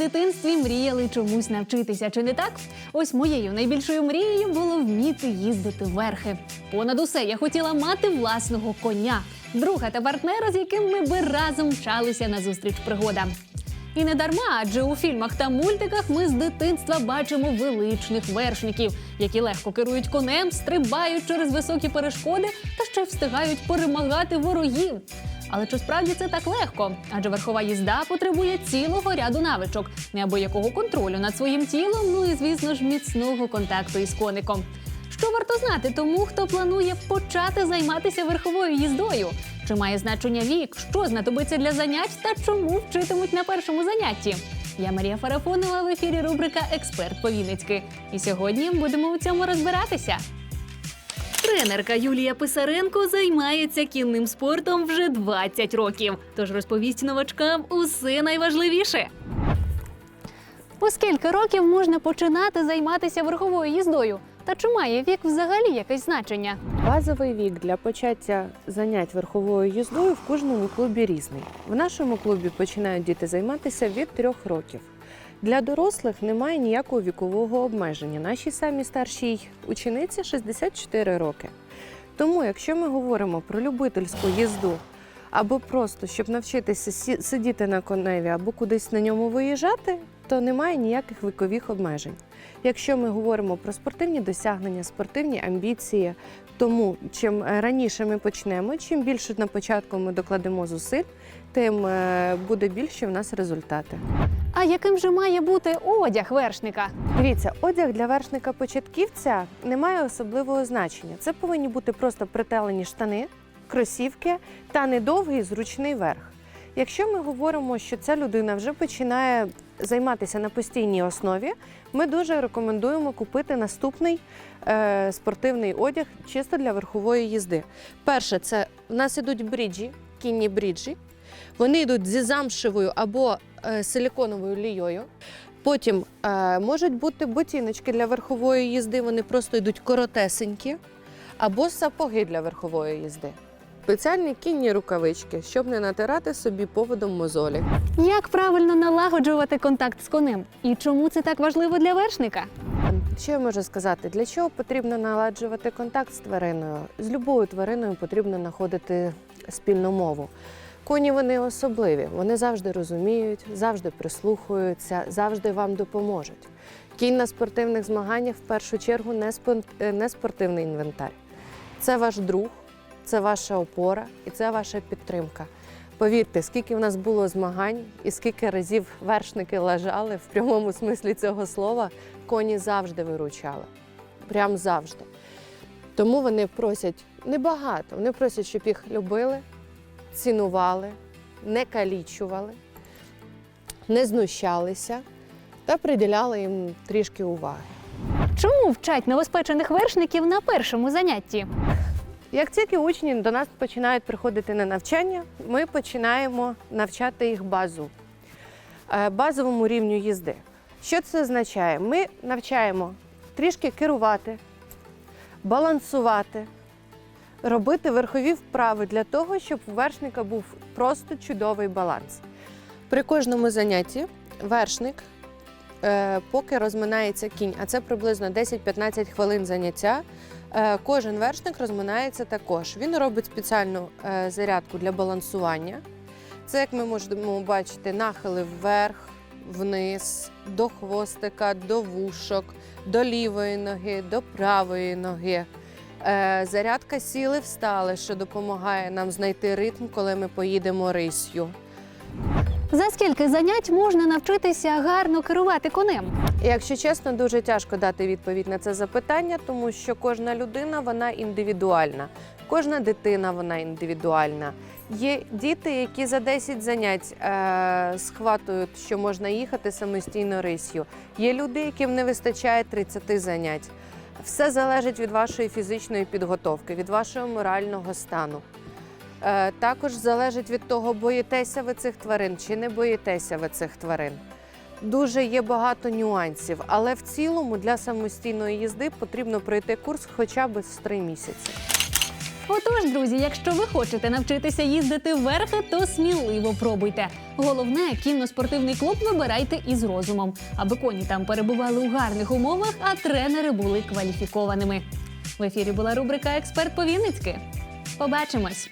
дитинстві мріяли чомусь навчитися, чи не так? Ось моєю найбільшою мрією було вміти їздити верхи. Понад усе я хотіла мати власного коня, друга та партнера, з яким ми би разом мчалися на зустріч пригодам. І не дарма, адже у фільмах та мультиках ми з дитинства бачимо величних вершників, які легко керують конем, стрибають через високі перешкоди та ще встигають перемагати ворогів. Але чи справді це так легко? Адже верхова їзда потребує цілого ряду навичок, неабиякого контролю над своїм тілом, ну і звісно ж міцного контакту із коником. Що варто знати тому, хто планує почати займатися верховою їздою? Чи має значення вік? Що знадобиться для занять та чому вчитимуть на першому занятті? Я Марія Фарафонова в ефірі рубрика Експерт по Вінницьки. І сьогодні будемо у цьому розбиратися. Тренерка Юлія Писаренко займається кінним спортом вже 20 років. Тож розповість новачкам усе найважливіше. У скільки років можна починати займатися верховою їздою? Та чи має вік взагалі якесь значення? Базовий вік для почаття занять верховою їздою в кожному клубі різний. В нашому клубі починають діти займатися від трьох років. Для дорослих немає ніякого вікового обмеження. Нашій самій старшій учениці 64 роки. Тому, якщо ми говоримо про любительську їзду або просто щоб навчитися сидіти на коневі або кудись на ньому виїжджати, то немає ніяких вікових обмежень. Якщо ми говоримо про спортивні досягнення, спортивні амбіції, тому чим е, раніше ми почнемо, чим більше на початку ми докладемо зусиль, тим е, буде більше в нас результати. А яким же має бути одяг вершника? Дивіться, одяг для вершника-початківця не має особливого значення. Це повинні бути просто прителені штани, кросівки та недовгий зручний верх. Якщо ми говоримо, що ця людина вже починає займатися на постійній основі, ми дуже рекомендуємо купити наступний е, спортивний одяг чисто для верхової їзди. Перше, це в нас ідуть бріджі, кінні бріджі. Вони йдуть зі замшевою або силіконовою лією. Потім е, можуть бути ботиночки для верхової їзди, вони просто йдуть коротесенькі, або сапоги для верхової їзди. Спеціальні кінні рукавички, щоб не натирати собі поводом мозолі. Як правильно налагоджувати контакт з конем? І чому це так важливо для вершника? Що я можу сказати? Для чого потрібно наладжувати контакт з твариною? З любою твариною потрібно знаходити спільну мову. Коні вони особливі, вони завжди розуміють, завжди прислухаються, завжди вам допоможуть. Кінь на спортивних змаганнях в першу чергу е, не спортивний інвентар. Це ваш друг, це ваша опора і це ваша підтримка. Повірте, скільки в нас було змагань і скільки разів вершники лежали в прямому смислі цього слова, коні завжди виручали. Прям завжди. Тому вони просять небагато. Вони просять, щоб їх любили, цінували, не калічували, не знущалися та приділяли їм трішки уваги. Чому вчать новоспечених вершників на першому занятті? Як тільки учні до нас починають приходити на навчання, ми починаємо навчати їх базу, е, базовому рівню їзди. Що це означає? Ми навчаємо трішки керувати, балансувати, робити верхові вправи для того, щоб у вершника був просто чудовий баланс. При кожному занятті вершник, е, поки розминається кінь, а це приблизно 10-15 хвилин заняття. Е, Кожен вершник розминається також. Він робить спеціальну е, зарядку для балансування. Це, як ми можемо бачити, нахили вверх, вниз, до хвостика, до вушок, до лівої ноги, до правої ноги. Е, Зарядка сіли встали, що допомагає нам знайти ритм, коли ми поїдемо рисью. За скільки занять можна навчитися гарно керувати конем? Якщо чесно, дуже тяжко дати відповідь на це запитання, тому що кожна людина вона індивідуальна, кожна дитина вона індивідуальна. Є діти, які за 10 занять е, схватують, що можна їхати самостійно рисью. Є люди, яким не вистачає 30 занять. Все залежить від вашої фізичної підготовки, від вашого морального стану. Е, також залежить від того, боїтеся ви цих тварин чи не боїтеся ви цих тварин. Дуже є багато нюансів, але в цілому для самостійної їзди потрібно пройти курс хоча б з три місяці. Отож, друзі, якщо ви хочете навчитися їздити верхи, то сміливо пробуйте. Головне, кінно-спортивний клуб вибирайте із розумом, аби коні там перебували у гарних умовах, а тренери були кваліфікованими. В ефірі була рубрика Експерт по Вінницьки. Побачимось!